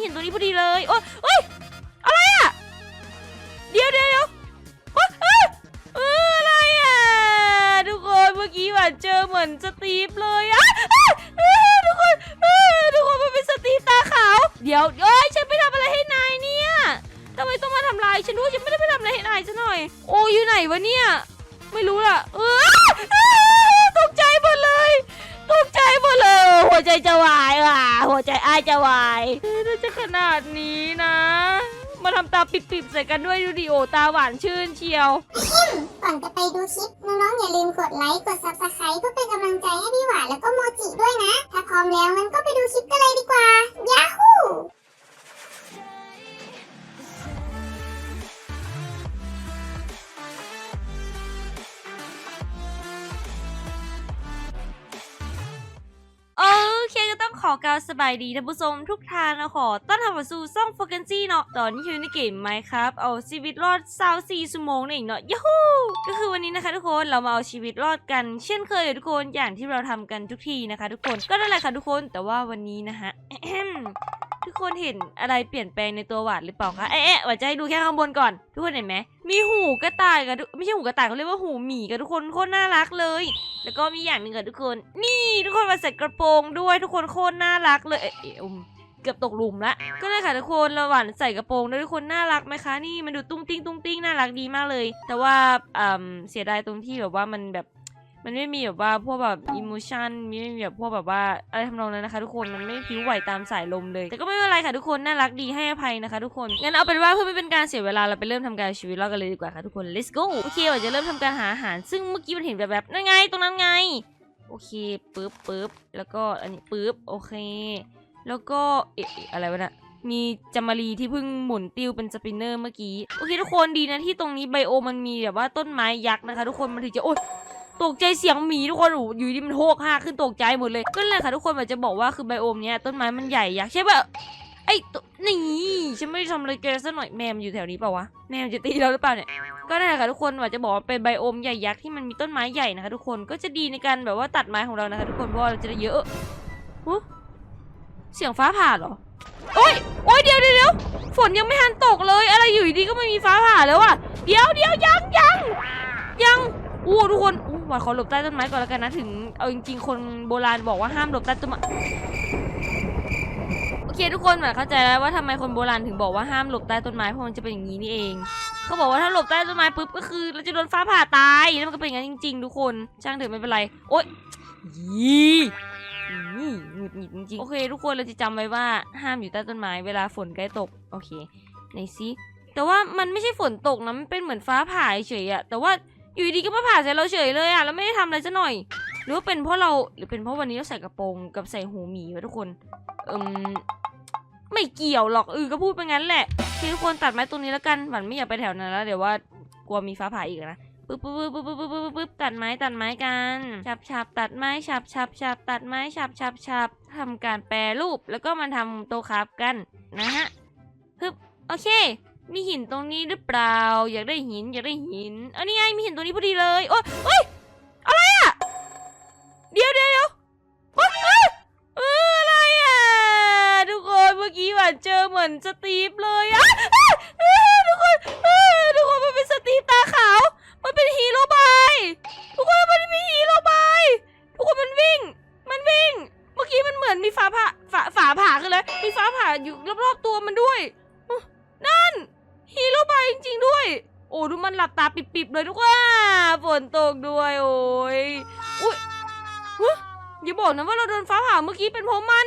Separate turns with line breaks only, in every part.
เห็นตัวนี้พอดีเลยโอ้ยอ้ยอะไรอะเดี๋ยวเดี๋ยวเดี๋ยวเอ้ยเอ้ยเอ้ยอะไรอะทุกคนเมื่อกี้หวานเจอเหมือนสตีฟเลยอะเอ้ยเอ้ยทุกคนเอ้ยทุกคนมันเป็นสตีฟตาขาว เดี๋ยวเอ้ยฉันไปทำอะไรให้นายเนี่ยทำไมต้องมาทำลายฉันด้วยฉันไม่ได้ไปทำอะไรให้นายซะหน่อย โอ้ยอยู่ไหนวะเนี่ยไม่รู้ล่ะเออ ใจจะวายอะหัวใจอ้ายจะวายเฮ้ยน่าจะขนาดนี้นะ มาทำตาปิบๆใส่กันด้วยดูดิโอตาหวานชื่นเชียว
ก่อนจะไปดูคลิป น้องๆ อย่าลืมกดไลค์ กด subscribe เพื่อเป็นกำลังใจให้พี่หวานแล้วก็โมจิด้วยนะ ถ้าพร้อมแล้วงั้นก็ไปดูคลิปกันเลยดีกว่า ยาฮู
ขอกล่าวสบายดีท่านผู้ชมทุกท่านนะขอต้อนรับสู่ซ่องโฟกันซี่เนาะตอนนี้อยู่ในเกมไหมครับเอาชีวิตรอดซาวสี่ชั่วโมงนี่เองเนาะยูฮูก็คือวันนี้นะคะทุกคนเรามาเอาชีวิตรอดกัน เช่นเคยเลยทุกคนอย่างที่เราทำกันทุกทีนะคะ ทุกคนก็ได้แหละค่ะทุกคนแต่ว่าวันนี้นะฮะ ทุกคนเห็นอะไรเปลี่ยนแปลงในตัวหวาดหรือเปล่าคะ เอ๊ะหวาดจะให้ดูแค่ข้างบนก่อน ทุกคนเห็นไหม มีหูกระต่ายกับทุกไม่ใช่หูกระต่ายเขาเรียกว่าหูหมีกับทุกคนโคตรน่ารักเลย แล้วก็มีอย่างหนึ่งกับทุกคน นี่ทุกคนมาใส่กระโปรงด้วยทุกคนโคตรน่ารักเลยเอ๊ะเกือบตกหลุมละก็เลยค่ะทุกคนเราหว่านใส่กระโปรงด้วยทุกคนน่ารักไหมคะ นี่มันดูตุ้งติ้งตุ้งติ้งน่ารักดีมากเลย แต่ว่าเสียดายตรงที่แบบว่ามันแบบ มันไม่มีแบบว่าพวกแบบอิมูชันไม่มีแบบพวกแบบว่าอะไรทำนองนั้นนะคะทุกคนมันไม่พิ้วไหวตามสายลมเลย แต่ก็ไม่เป็นไรค่ะทุกคนน่ารักดีให้อภัยนะคะทุกคนงั้นเอาเป็นว่าเพื่อไม่เป็นการเสียเวลาเราไปเริ่มทำการชีวิตเรากันเลยดีกว่าค่ะทุกคน let's go โอเคเราจะเริ่มทำการหาอาหาร ซึ่งเมื่อกี้มันเห็นแบบแบบนั่นไงตรงนั้นไง โอเคปึ๊บปึ๊บแล้วก็อันนี้ปึ๊บโอเค แล้วก็เอ๊ะเอ๊ะอะไรวะน่ะมีจามารีที่เพิ่งหมุนติวเป็นสปินเนอร์เมื่อกี้ โอเคทุกคนดีนะที่ตรงนี้ไบโอมันมีแบบว่าต้นไม้ยักษ์นะคะ ทุกคนมันถึงจะโอ๊ย ตกใจเสียงหมีทุกคนโอ้อยู่ดีมันโฮกห้ากขึ้นตกใจหมดเลย ก็เลยค่ะทุกคนแบบจะบอกว่าคือไบโอมเนี้ยต้นไม้มันใหญ่ยักษ์ใช่ปะไอ้ตัวนี่ฉันไม่ได้ทำอะไรแกซะหน่อยแมมอยู่แถวนี้เปล่าวะแมมจะตีเราหรือเปล่าเนี่ยก็นั่นแหละค่ะทุกคนว่าจะบอกว่าเป็นไบโอมใหญ่ยักษ์ที่มันมีต้นไม้ใหญ่นะคะ ทุกคนก็จะดีในการแบบว่าตัดไม้ของเรานะคะ ทุกคนเพราะว่าเราจะได้เยอะฮะเสียงฟ้าผ่าเหรอโอ้ยโอ้ยเดี๋ยวเดี๋ยวฝนยังไม่ทันตกเลย อะไรอยู่ดีก็ไม่มีฟ้าผ่าแล้วอะเดี๋ยวเดี๋ยวยังยังยัง อู้ทุกคนอู้หวานขอหลบใต้ต้นไม้ก่อนแล้วกันนะถึงเอาจริงๆ คนโบราณบอกว่าห้ามหลบใต้ต้นไม้โอเคทุกคนหวานเข้าใจแล้วว่าทำไมคนโบราณถึงบอกว่าห้ามหลบใต้ต้นไม้เพราะมันจะเป็นอย่างนี้นี่เองเขาบอกว่าถ้าหลบใต้ต้นไม้ปุ๊บก็คือเราจะโดนฟ้าผ่าตายแล้วมันก็เป็นอย่างนั้นจริง ๆ ทุกคนช่างเถอะไม่เป็นไรโอ๊ยยี่นี่หงุดหงิดจริงๆโอเค ทุกคนเราจะจำไว้ว่าห้ามอยู่ใต้ต้นไม้เวลาฝนใกล้ตกโอเคไหนซิแต่ว่ามันไม่ใช่ฝนตกนะมันเป็นเหมือนฟ้าผ่าเฉยๆอะแต่ว่า อยู่ดีก็มาผ่าใส่เราเฉยเลยอะแล้วไม่ได้ทำอะไรจะหน่อย หรือว่าเป็นเพราะเราหรือเป็นเพราะวันนี้เราใส่กระโปรงกับใส่หูหมีไว้ทุกคนเอิมไม่เกี่ยวหรอกเออก็พูดไปงั้นแหละคือทุกคนตัดไม้ตรงนี้แล้วกันหวันไม่อยากไปแถวนั้นแล้ว เดี๋ยวว่ากลัวมีฟ้าผ่าอีกนะปึ๊บปึ๊บปึ๊บปึ๊บปึ๊บปึ๊บปึ๊บตัดไม้ตัดไม้กันฉับฉับตัดไม้ฉับฉับฉับตัดไม้ฉับฉับฉับทำการแปรรูปแล้วก็มาทำโตะคราฟกันนะฮะปึ๊บโอเค มีหินตรงนี้หรือเปล่า อยากได้หิน อยากได้หินอันนี้ไงมีหินตรงนี้พอดีเลยโอ้ยเฮ้ยอะไรอะเดี๋ยวเดี๋ยวเดี๋ยวโอ๊ยเอ้ยเอออะไรอะทุกคนเมื่อกี้หวานเจอเหมือนสตีฟเลยอะทุกคนทุกคนมันเป็นสตีฟตาขาว มันเป็นฮีโร่บายทุกคนมันเป็นฮีโร่บายทุกคนมันวิ่ง มันวิ่ง เมื่อกี้มันเหมือนมีฟ้าผ่าฝาฝาผ่าขึ้นเลยมีฟ้าผ่าอยู่รอบๆตัวมันด้วยนั่น ฮีโร่บายจริง ๆ ด้วย โอ้ดูมันหลับตาปิบๆเลยทุกว่าฝนตกด้วยโอ้ยอุ้ยฮะอย่าบอกนะว่าเราโดนฟ้าผ่าเมื่อกี้เป็นเพราะมัน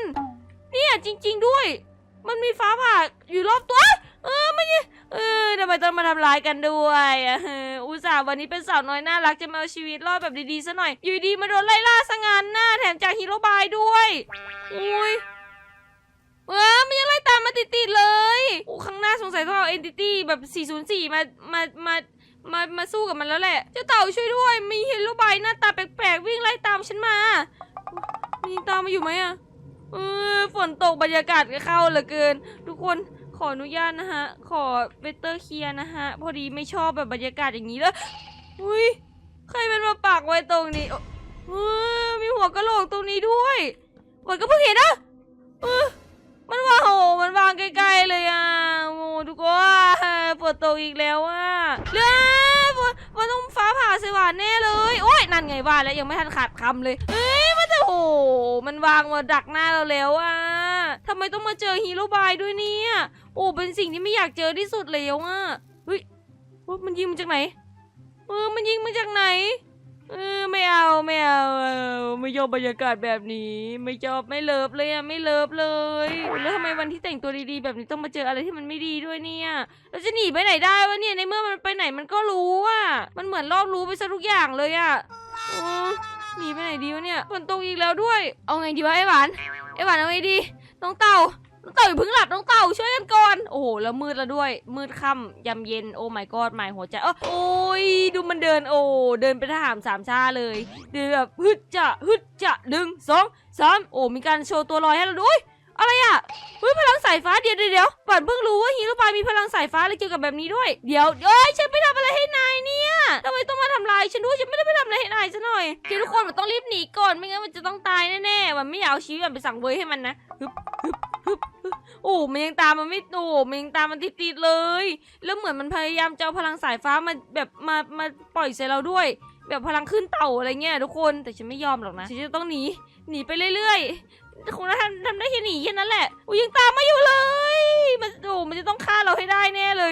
เนี่ยจริง ๆด้วย มันมีฟ้าผ่าอยู่รอบตัว เออมันยังเออทำไมต้องมาทำร้ายกันด้วยอุตส่าห์วันนี้เป็นสาวน้อยน่ารักจะมาเอาชีวิตรอดแบบดีๆซะหน่อย อยู่ดีมาโดนไล่ล่าซะงานหน้าแถมจากฮีโร่บายด้วย อุ้ย ว้ามันยังไล่ตามมาติดๆเลยโอ้ข้างหน้าสงสัยต้องเอาเอนติตี้แบบ 404 มา มา มา มา มาสู้กับมันแล้วแหละ เจ้าเต่าช่วยด้วย มีเฮลโลบายหน้าตาแปลกๆ วิ่งไล่ตามฉันมา มีตามมาอยู่ไหมอะเออฝนตกบรรยากาศก็เข้าเหลือเกิน ทุกคนขออนุญาตนะฮะ ขอเวเตอร์เคลียร์นะฮะ พอดีไม่ชอบแบบบรรยากาศอย่างนี้เลยอุ้ยใครมันมาปักไว้ตรงนี้เออมีหัวกะโหลกตรงนี้ด้วยวันก็เพิ่งเห็นนะเออ มันว่าโหมันวางใกล้ๆเลยอะโอ้ทุกคนปวดตกอีกแล้วอะเรือปวดปวดต้องฟ้าผ่าสว่านแน่เลย โอ้ยนั่นไงว่าแล้วยังไม่ทันขาดคำเลยเฮ้ยมันจะโหมันวางมาดักหน้าเราแล้วอะทำไมต้องมาเจอฮีโร่บายด้วยเนี่ยโอ้เป็นสิ่งที่ไม่อยากเจอที่สุดเลยวอะเฮ้ยมันยิงมาจากไหนเออมันยิงมาจากไหน เออไม่เอาไม่เอาไม่ชอบบรรยากาศแบบนี้ ไม่ชอบไม่เลิฟเลยอะไม่เลิฟเลยแล้วทำไมวันที่แต่งตัวดีๆ แบบนี้ต้องมาเจออะไรที่มันไม่ดีด้วยเนี่ยเราจะหนีไปไหนได้วะเนี่ยในเมื่อมันไปไหนมันก็รู้อะมันเหมือนรอบรู้ไปซะทุกอย่างเลยอะหนีไปไหนดีวะเนี่ยฝนตกอีกแล้วด้วย เอาไงดีวะไอ้หวานไอ้หวานเอาไงดีน้องเต่า น้องเต่าอย่าเพิ่งหลับน้องเต่าช่วยกันก่อน โอ้โหแล้วมืดแล้วด้วย มืดค่ำยำเย็นโอ้ my god หมายหัวใจเออโอ้ยดูมันเดินโอ้เดินไปทหารสามชาเลยเดือบฮึดจะฮึดจะหนึ่งสองสามโอ้มีการโชว์ตัวลอยให้เราด้วย อะไรอะเฮ้ยพลังสายฟ้าเดี๋ยวเดี๋ยวเดี๋ยวปันเพิ่งรู้ว่าฮีโร่บายมีพลังสายฟ้าอะไรเกี่ยวกับแบบนี้ด้วย เดี๋ยวเอ้ยฉันไปทำอะไรให้นายเนี่ยทำไมต้องมาทำลายฉันด้วยฉันไม่ได้ไปทำอะไรให้นายซะหน่อยเดี๋ยวทุกคนมันต้องรีบหนีก่อนไม่งั้นมันจะต้องตายแน่ๆมันไม่อยากเอาชีวิตมันไปสั่งเวยให้มันนะฮึบฮึบฮึบโอ้มันยังตามมันไม่โอ้มันยังตามมันติดๆเลย แล้วเหมือนมันพยายามจะเอาพลังสายฟ้ามาแบบมามาปล่อยใส่เราด้วยแบบพลังขึ้นเต่าอะไรเงี้ยทุกคนแต่ฉันไม่ยอมหรอกนะฉันจะต้องหนีหนีไปเรื่อย คงทำทำได้แค่หนีแค่นั้นแหละอุยังตามมาอยู่เลย มันโอ้มันจะต้องฆ่าเราให้ได้แน่เลย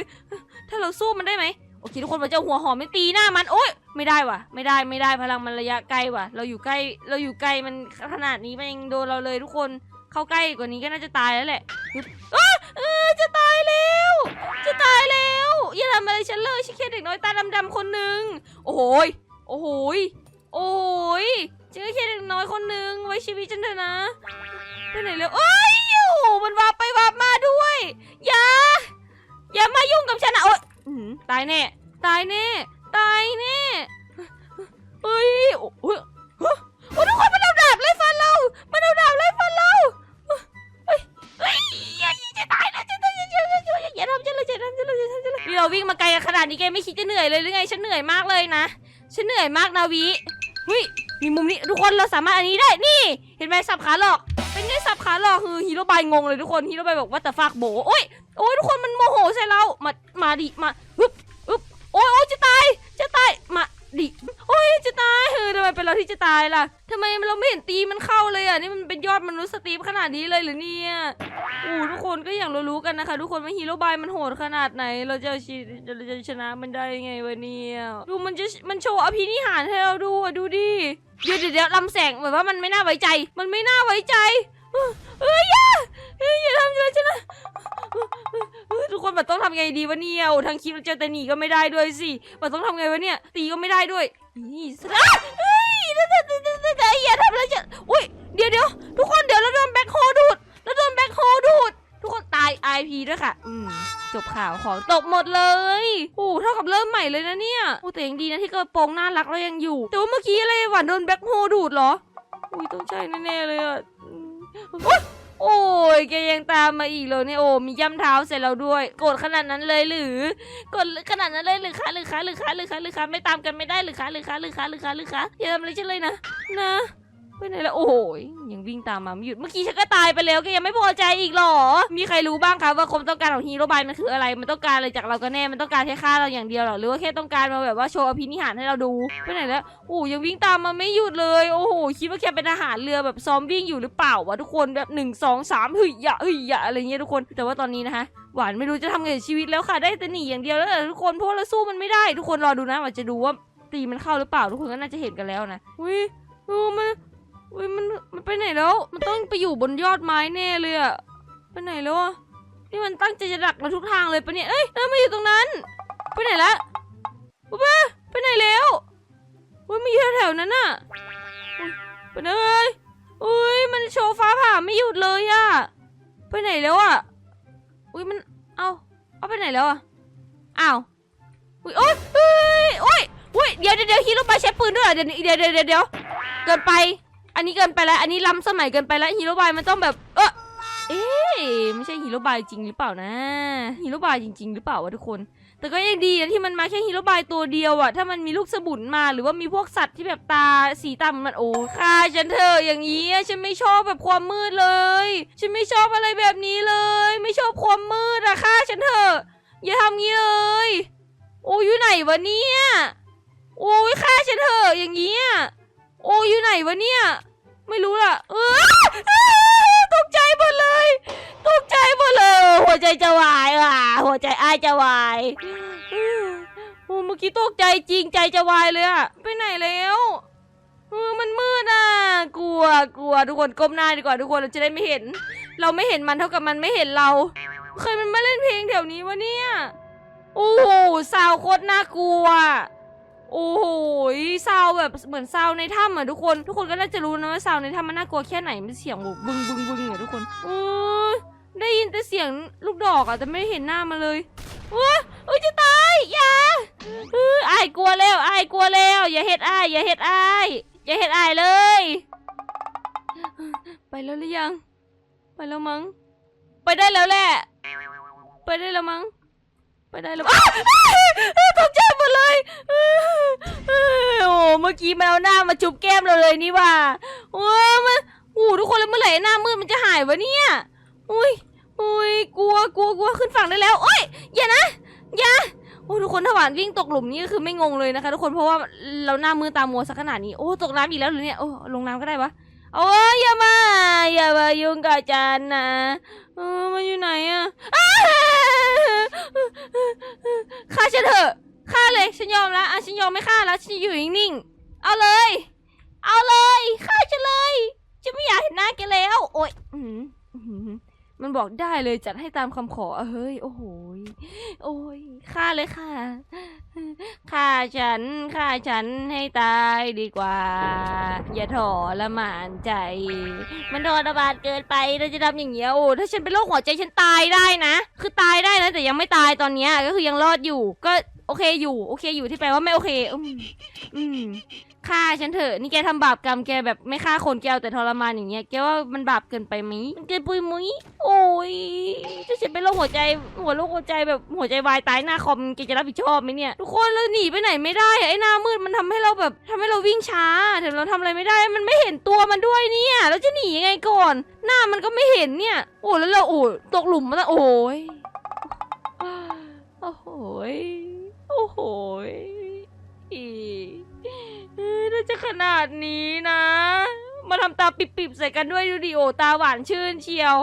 ถ้าเราสู้มันได้ไหมโอเคทุกคนมันจะเอาหัวหอมไม่ตีหน้ามันโอ๊ยไม่ได้ว่ะ ไม่ได้ไม่ได้พลังมันระยะไกลว่ะ เราอยู่ใกล้เราอยู่ไกลมันขนาดนี้มันยังโดนเราเลยทุกคนเข้าใกล้กว่านี้ก็น่าจะตายแล้วแหละว้าเออจะตายแล้ว จะตายแล้วอย่าทำอะไรฉันเลยฉันแค่เด็กน้อยตาดำๆคนหนึ่งโอ้โหยโอ้โหยโอ้โหย ฉันก็แค่เด็กน้อยคนหนึ่งไว้ชีวิตฉันเถอะนะไปไหนแล้วเอ้ยอ้โหมันวาบไปวาบมาด้วยอย่าอย่ามายุ่งกับฉันนะโอ๊ยตายแน่ตายแน่ตายแน่เฮ้ยโอ้โหโอ้ทุกคนมันเอาดาบไล่ฟันเรา มันเอาดาบไล่ฟันเราเฮ้ยเฮ้ยจะตายนะจะตายอย่าอย่าอย่าทำฉันเลยอย่าทำฉันเลยอย่าทำฉันเลยนี่เราวิ่งมาไกลขนาดนี้แกไม่คิดจะเหนื่อยเลยหรือไงฉันเหนื่อยมากเลยนะ ฉันเหนื่อยมากนาวีเฮ้ย มีมุมนี้ทุกคนเราสามารถอันนี้ได้นี่ เห็นไหมสับขาหลอก เป็นไงสับขาหลอกคือฮีโร่บายงงเลยทุกคนฮีโร่บายบอกว่าแต่ฟากโบโอ้ยโอ้ยทุกคนมันโมโหใส่เรามามาดิมาฮึบฮึบโอ้ยโอ้ยจะตายจะตายมา ดิโอ้ยจะตายเฮ้ยทำไมเป็นเราที่จะตายล่ะทำไมเราไม่เห็นตีมันเข้าเลยอะนี่มันเป็นยอดมนุษย์สตีฟขนาดนี้เลยหรือเนี่ยโอ้ทุกคนก็อย่างรู้ๆกันนะคะ ทุกคนว่าฮีโร่บายมันโหดขนาดไหน เราจะชเราจะชนะมันได้ยังไงวะเนี่ยดูมันจะมันโชว์อภินิหารให้เราดูอะดูดิเดี๋ยวเดี๋ยวเดี๋ยวลำแสงแบบว่ามันไม่น่าไว้ใจ มันไม่น่าไว้ใจเอ้ยอย่าเอ้ยอย่าทำเลยฉันนะ ทุกคนมันต้องทำไงดีวะเนี่ยโอ้ทางคลิปเราเจอแต่หนีก็ไม่ได้ด้วยสิมันต้องทำไงวะเนี่ย ตีก็ไม่ได้ด้วย นี่สนะเฮ้ยเดี๋ยวเดี๋ยวเดี๋ยวเดี๋ยวเดี๋ยวอย่าทำอะไรฉันอุ้ยเดี๋ยวเดี๋ยวทุกคนเดี๋ยวเราโดนแบ็คโฮดูดเราโดนแบ็คโฮดูด ทุกคนตาย IP ด้วยค่ะ อืมจบข่าวของตกหมดเลยโอ้เท่ากับเริ่มใหม่เลยนะเนี่ยโอ้แต่ยังดีนะที่กระโปรงน่ารักเรายังอยู่ แต่ว่าเมื่อกี้อะไรหวานโดนแบ็คโฮดูดเหรอ อุ้ยต้องใช่แน่ๆเลยอะ โอ้ยแกยังตามมาอีกเลยเนี่ยโอ้มีย่ำเท้าใส่เราด้วย โกรธขนาดนั้นเลยหรือโกรธขนาดนั้นเลยหรือคะหรือคะหรือคะหรือคะหรือคะไม่ตามกันไม่ได้หรือคะหรือคะหรือคะหรือคะหรือคะอย่าทำอะไรฉันเลยนะ นะ ไปไหนแล้วโอ้ยยังวิ่งตามมาไม่หยุดเมื่อกี้ฉันก็ตายไปแล้วแกยังไม่พอใจอีกหรอ มีใครรู้บ้างคะว่าความต้องการของฮีโร่บายมันคืออะไร มันต้องการอะไรจากเรากันแน่ มันต้องการแค่ฆ่าเราอย่างเดียวหรอ หรือว่าแค่ต้องการมาแบบว่าโชว์อภินิหารให้เราดูไปไหนแล้วโอ้ยังวิ่งตามมาไม่หยุดเลย โอ้โหคิดว่าแค่เป็นทหารเรือแบบซ้อมวิ่งอยู่หรือเปล่าวะทุกคนแบบหนึ่งสองสามเฮ้ยย่าเฮ้ยย่าอะไรเงี้ยทุกคน แต่ว่าตอนนี้นะคะหวานไม่รู้จะทำไงกับชีวิตแล้วค่ะได้แต่หนีอย่างเดียวแล้วแหละทุกคนเพราะเราสู้มันไม่ได้ทุกคนรอดูนะว่าจะดูว่าตีมันเข้าหรือเปล่าทุกคนก็น่าจะเห็นกันแล้วนะอุ้ยโอ้มัน อุ้ยมันมันไปไหนแล้ว มันต้องไปอยู่บนยอดไม้แน่เลยอะไปไหนแล้วอะนี่มันตั้งใจจะดักเราทุกทางเลยปะเนี่ยเอ้ยแล้วมาอยู่ตรงนั้น ไปไหนละปุ๊บเอ้ยไปไหนแล้วอุ้ยมันอยู่แถวๆนั้นน่ะไปไหนเอ้ยอุ้ยมันโชว์ฟ้าผ่าไม่หยุดเลยอะไปไหนแล้วอะอุ้ยมันเอาเอาไปไหนแล้วอะอ้าวอุ้ยโอ๊ยเอ้ยโอ๊ยอุ้ยเดี๋ยวเดี๋ยวเดี๋ยวฮีโร่บาใช้ปืนด้วยเดี๋ยวเดี๋ยวเดี๋ยวเดี๋ยวเดี๋ยวเกินไป อันนี้เกินไปแล้ว อันนี้ล้ำสมัยเกินไปแล้วฮีโร่บายมันต้องแบบ เออเอ๊ะไม่ใช่ฮีโร่บายจริงหรือเปล่านะฮีโร่บายจริง ๆ หรือเปล่าวะทุกคน แต่ก็ยังดีนะที่มันมาแค่ฮีโร่บายตัวเดียวอะถ้ามันมีลูกสมุนมาหรือว่ามีพวกสัตว์ที่แบบตาสีตามันโอ้ฆ่าฉันเถออย่างนี้ฉันไม่ชอบแบบความมืดเลย ฉันไม่ชอบอะไรแบบนี้เลย ไม่ชอบความมืดอะฆ่าฉันเถออย่าทำงี้เลย โอ้ยอยู่ไหนวะเนี่ยโอ้ยฆ่าฉันเถอะอย่างเงี้ อ้ยอยู่ไหนวะเนี่ย ไม่รู้ล่ะเออตกใจหมดเลยตกใจหมดเลย หัวใจจะวายอะ หัวใจอ้ายจะวายโอ้เมื่อกี้ตกใจจริงใจจะวายเลยอะไปไหนแล้วเออมันมืดอะ กลัวกลัวทุกคนก้มหน้าดีกว่าทุกคนเราจะได้ไม่เห็น เราไม่เห็นมันเท่ากับมันไม่เห็นเราเคยมันมาเล่นเพลงแถวนี้วะเนี่ยโอ้โหซาวโคตรน่ากลัว โอ้โหซาวแบบเหมือนซาวในถ้ำอะทุกคน ทุกคนก็น่าจะรู้นะว่าซาวในถ้ำมันน่ากลัวแค่ไหนมันเสียงแบบบึงบึงบึงอะทุกคนโอ้ได้ยินแต่เสียงลูกดอกอะแต่ไม่เห็นหน้ามันเลยว้าเอ้ยจะตายอย่าเอออายกลัวแล้วอายกลัวแล้ว อย่าเฮ็ดอายอย่าเฮ็ดอายอย่าเฮ็ดอายเลย ไปแล้วหรือยัง ไปแล้วมั้งไปได้แล้วแหละ ไปได้แล้วมั้ง ไปได้แล้วอ้าวอ้าตกใจหมดเลยอ้าวอ้โอ้เมื่อกี้มันเอาหน้ามาจุบแก้มเราเลยนี่ว่าโอ้มันโอ้ทุกคนแล้วเมื่อไหร่หน้ามืดมันจะหายวะเนี่ยอุ้ยอุ้ยกลัวกลัวกลัวขึ้นฝั่งได้แล้วโอ้ยอย่านะอย่าโอ้ทุกคนถ้าหวานวิ่งตกหลุมนี่ก็คือไม่งงเลยนะคะ ทุกคนเพราะว่าเราหน้ามือตามัวสักขนาดนี้โอ้ตกน้ำอีกแล้วหรือเนี่ยโอ้ลงน้ำก็ได้วะโอ้ยอย่ามาอย่ามายุ่งกับจันนะเออมันอยู่ไหนอะ ฆ่าฉันเถอะฆ่าเลยฉันยอมแล้วอะฉันยอมไม่ฆ่าแล้วฉันอยู่นิ่งๆเอาเลย เอาเลยฆ่าฉันเลยฉันไม่อยากเห็นหน้าแกแล้ว โอ๊ยอืม มันบอกได้เลยจัดให้ตามคำขอเฮ้ย โอ้โหโอ้ยฆ่าเลยค่ะฆ่าฉันฆ่าฉันให้ตายดีกว่า อย่าถอละหมานใจ มันทรมานเกินไปเราจะทำอย่างเงี้ยโอ้ถ้าฉันเป็นโรคหัวใจฉันตายได้นะ คือตายได้นะแต่ยังไม่ตายตอนเนี้ยก็คือยังรอดอยู่ ก็ อเคอยู่ โอเคอยู่ที่แปลว่าไม่โอเค อืมอืมฆ่าฉันเถอะ นี่แกทำบาปกรรมแกแบบไม่ฆ่าคนแกเอาแต่ทรมานอย่างเงี้ย แกว่ามันบาปเกินไปมั้ยมันเกินปุยมุ้ยโอ้ยถ้าฉันเป็นโรคหัวใจ หัวโรคหัวใจแบบหัวใจวายตายหน้าคอมแกจะรับผิดชอบไหมเนี่ยทุกคนเราหนีไปไหนไม่ได้ไอ้หน้ามืดมันทำให้เราแบบทำให้เราวิ่งช้าแต่เราทำอะไรไม่ได้ มันไม่เห็นตัวมันด้วยเนี่ยเราจะหนียังไงก่อน หน้ามันก็ไม่เห็นเนี่ย โอ้แล้วเราโอ้ตกหลุมมาแล้วโอ้ยโอ้โหย อ้โหถ้าจะขนาดนี้นะ มาทำตาปิบๆใส่กันด้วยดูดิโอตาหวานชื่นเชียว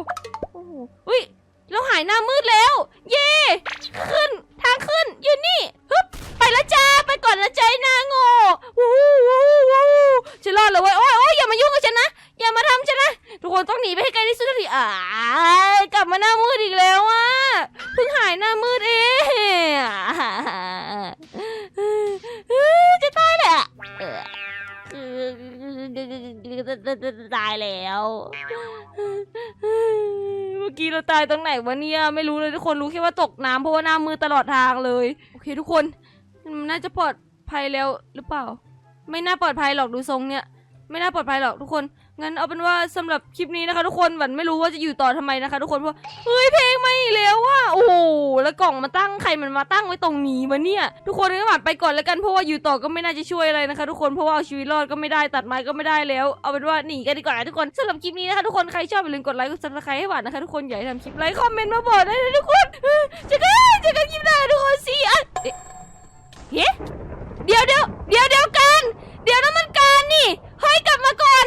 โอ้โหอุ้ยเราหายหน้ามืดแล้ว มื่อกี้เราตายตรงไหนวะเนี่ยไม่รู้เลยทุกคนรู้แค่ว่าตกน้ำเพราะว่าหน้ามือตลอดทางเลย โอเคทุกคนมันน่าจะปลอดภัยแล้วหรือเปล่า ไม่น่าปลอดภัยหรอกดูทรงเนี่ย ไม่น่าปลอดภัยหรอกทุกคน งั้นเอาเป็นว่าสำหรับคลิปนี้นะคะ ทุกคนหวันไม่รู้ว่าจะอยู่ต่อทำไมนะคะ ทุกคนเพราะเฮ้ยเพลงไม่เร็วว่าโอ้โหแล้วกล่องมาตั้งใครมันมาตั้งไว้ตรงนี้มาเนี่ย ทุกคนงั้นหวันไปก่อนแล้วกันเพราะว่าอยู่ต่อก็ไม่น่าจะช่วยอะไรนะคะ ทุกคนเพราะว่าเอาชีวิตรอดก็ไม่ได้ตัดไม้ก็ไม่ได้แล้ว เอาเป็นว่าหนีกันดีกว่าทุกคนสำหรับคลิปนี้นะคะทุกคนใครชอบอย่าลืมกดไลค์กดซับสไครต์ให้หวานนะคะทุกคนอยาให้ทำคลิปไลค์คอมเมนต์มาบอกได้เลยทุกคนเจอกันเจอกันคลิปหน้าทุกคนสิอะเฮ้เดี๋ยวเดี๋ยวเดี๋ยวเดี๋ยวกัน เดี๋ยวนั่มันการนี่เฮ้ยกลับมาก่อน